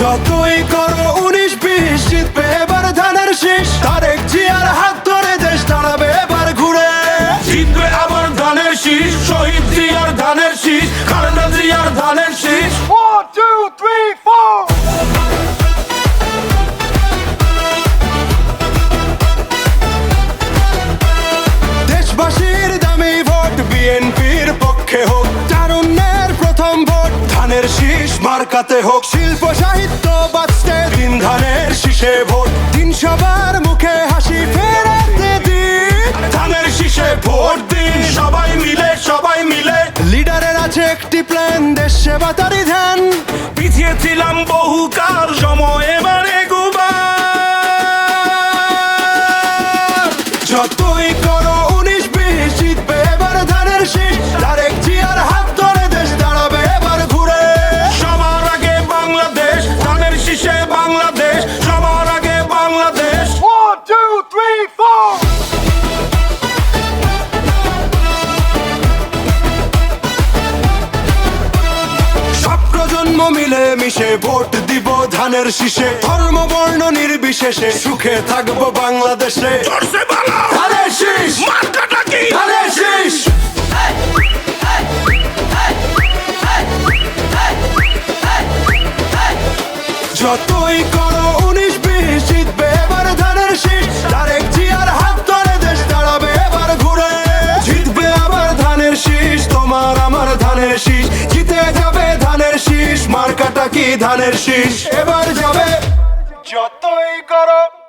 যতই শীষ হোক শিল্প, সাহিত্য বাঁচতে দিন ধানের শীষে ভোট। দিন সবার মুখে হাসি, ফেরাতে দিন। ধানের শীষে ভোট দিন, সবাই মিলে সবাই মিলে। লিডারের আছে একটি প্ল্যান দেশ সেবা তারি ধ্যান। পিছিয়ে ছিলাম বহুকাল সময় এবারে গুবার যতই করো ধানের শীষে বাংলাদেশ সবার আগে বাংলাদেশ। মিলে মিশে ভোট দিব ধানের শীষে। ধর্ম বর্ণ নির্বিশেষে সুখে থাকব বাংলাদেশে। ধানের শীষ! মার্কাটা কি? ধানের যতই করো উনিশ বিশ, জিতবে এবার ধানের শীষ। তারেক জিয়ার হাত ধরে দেশ দাঁড়াবে এবার ঘুরে। জিতবে আবার ধানের শীষ, তোমার আমার ধানের শীষ। জিতে যাবে ধানের শীষ, মার্কাটা কি ধানের শীষ? এবার যাবে। যতই করো